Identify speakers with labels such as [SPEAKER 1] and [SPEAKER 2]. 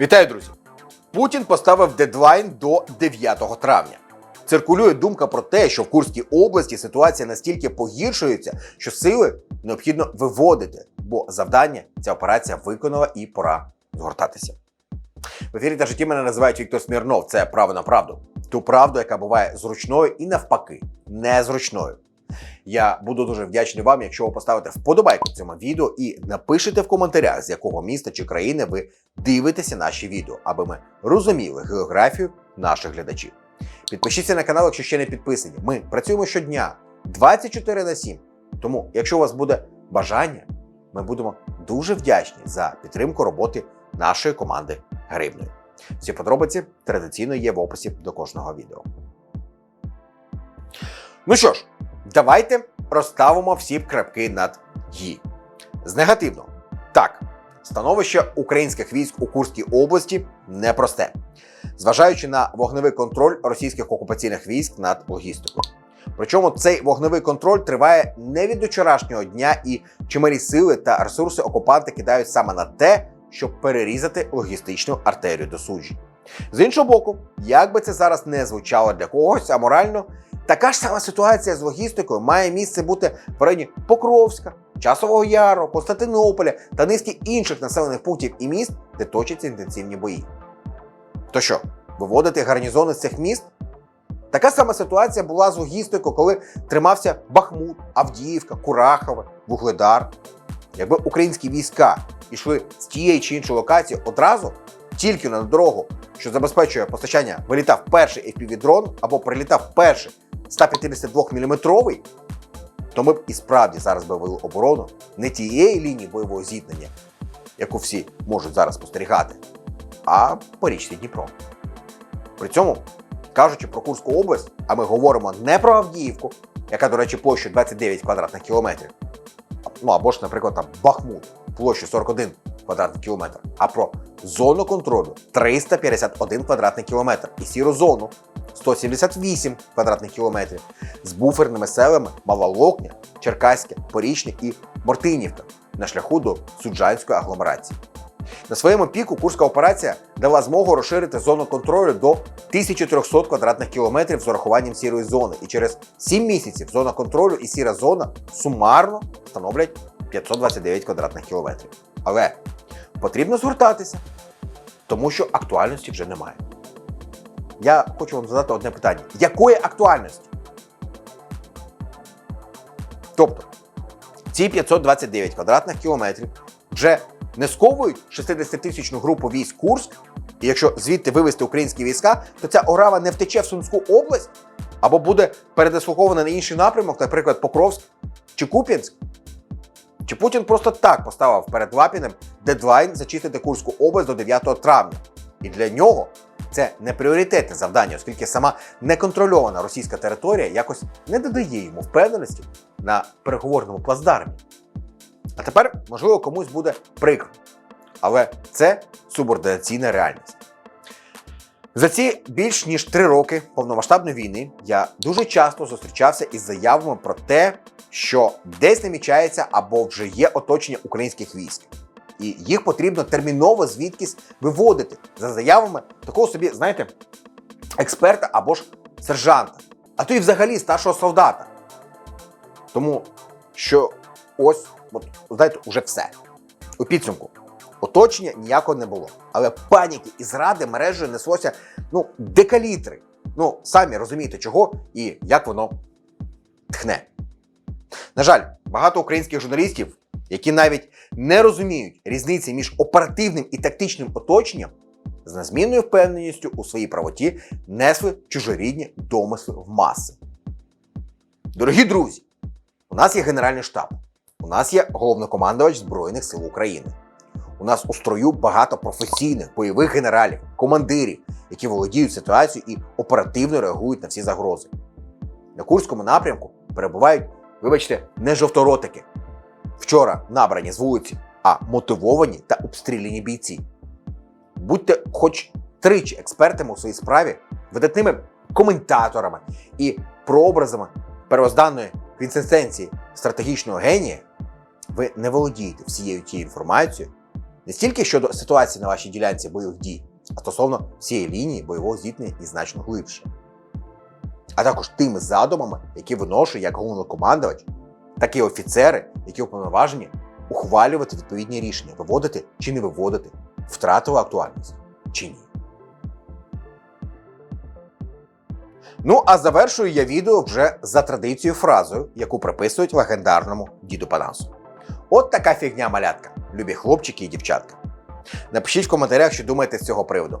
[SPEAKER 1] Вітаю, друзі! Путін поставив дедлайн до 9 травня. Циркулює думка про те, що в Курській області ситуація настільки погіршується, що сили необхідно виводити, бо завдання ця операція виконала і пора згортатися. В ефірі та житті мене називають Віктор Смірнов. Це право на правду. Ту правду, яка буває зручною і навпаки, незручною. Я буду дуже вдячний вам, якщо ви поставите вподобайку цьому відео і напишете в коментарях, з якого міста чи країни ви дивитеся наші відео, аби ми розуміли географію наших глядачів. Підпишіться на канал, якщо ще не підписані. Ми працюємо щодня 24 на 7. Тому, якщо у вас буде бажання, ми будемо дуже вдячні за підтримку роботи нашої команди Гривною. Всі подробиці традиційно є в описі до кожного відео. Ну що ж, давайте розставимо всі крапки над «і». З негативного. Так, становище українських військ у Курській області непросте, зважаючи на вогневий контроль російських окупаційних військ над логістикою. Причому цей вогневий контроль триває не від вчорашнього дня, і чималі сили та ресурси окупанти кидають саме на те, щоб перерізати логістичну артерію до суджі. З іншого боку, як би це зараз не звучало для когось, а морально, така ж сама ситуація з логістикою має місце бути в районі Покровська, Часового Яру, Константинополя та низки інших населених пунктів і міст, де точаться інтенсивні бої. То що, виводити гарнізони з цих міст? Така сама ситуація була з логістикою, коли тримався Бахмут, Авдіївка, Курахове, Вугледар. Якби українські війська йшли з тієї чи іншої локації одразу, тільки на дорогу, що забезпечує постачання, вилітав перший FPV-дрон або прилітав перший 152 мм, то ми б і справді зараз би вели оборону не тієї лінії бойового зіткнення, яку всі можуть зараз спостерігати, а по річці Дніпро. При цьому, кажучи про Курську область, а ми говоримо не про Авдіївку, яка, до речі, площею 29 квадратних кілометрів, ну або ж, наприклад, там Бахмут площею 41 квадратний кілометр, а про зону контролю 351 квадратний кілометр і сіру зону 178 квадратних кілометрів з буферними селами Малолокня, Черкаське, Порічне і Мортинівка на шляху до суджанської агломерації. На своєму піку Курська операція дала змогу розширити зону контролю до 1300 квадратних кілометрів з урахуванням сірої зони. І через 7 місяців зона контролю і сіра зона сумарно становлять 529 квадратних кілометрів. Але потрібно згортатися, тому що актуальності вже немає. Я хочу вам задати одне питання: якої актуальності? Тобто, ці 529 квадратних кілометрів вже не сковують 60-тисячну групу військ Курськ, і якщо звідти вивести українські війська, то ця орава не втече в Сумську область або буде передислокована на інший напрямок, наприклад, Покровськ чи Куп'янськ. Чи Путін просто так поставив перед Лапіним дедлайн зачистити Курську область до 9 травня? І для нього це не пріоритетне завдання, оскільки сама неконтрольована російська територія якось не додає йому впевненості на переговорному плацдармі. А тепер, можливо, комусь буде прикро. Але це субординаційна реальність. За ці більш ніж три роки повномасштабної війни я дуже часто зустрічався із заявами про те, що десь намічається або вже є оточення українських військ. І їх потрібно терміново звідкись виводити за заявами такого собі, знаєте, експерта або ж сержанта, а то і взагалі старшого солдата. Тому що ось, от, знаєте, уже все. У підсумку. Оточення ніякого не було. Але паніки і зради мережею неслося ну, декалітри. Ну, самі розумієте, чого і як воно тхне. На жаль, багато українських журналістів, які навіть не розуміють різниці між оперативним і тактичним оточенням, з незмінною впевненістю у своїй правоті несли чужорідні домисли в маси. Дорогі друзі, у нас є Генеральний штаб, у нас є головнокомандувач Збройних сил України. У нас у строю багато професійних бойових генералів, командирів, які володіють ситуацією і оперативно реагують на всі загрози. На Курському напрямку перебувають, вибачте, не жовторотики, вчора набрані з вулиці, а мотивовані та обстріляні бійці. Будьте хоч тричі експертами у своїй справі, видатними коментаторами і прообразами первозданної квінсесенції стратегічного генія, ви не володієте всією тією інформацією, Не стільки щодо ситуації на вашій ділянці бойових дій, а стосовно всієї лінії бойового зіткнення і значно глибше. А також тими задумами, які виношує як головнокомандувач, так і офіцери, які уповноважені ухвалювати відповідні рішення, виводити чи не виводити, втратили актуальність чи ні. Ну, а завершую я відео вже за традицією фразою, яку приписують легендарному діду Панасу. От така фігня малятка, любі хлопчики і дівчатка. Напишіть в коментарях, що думаєте з цього приводу.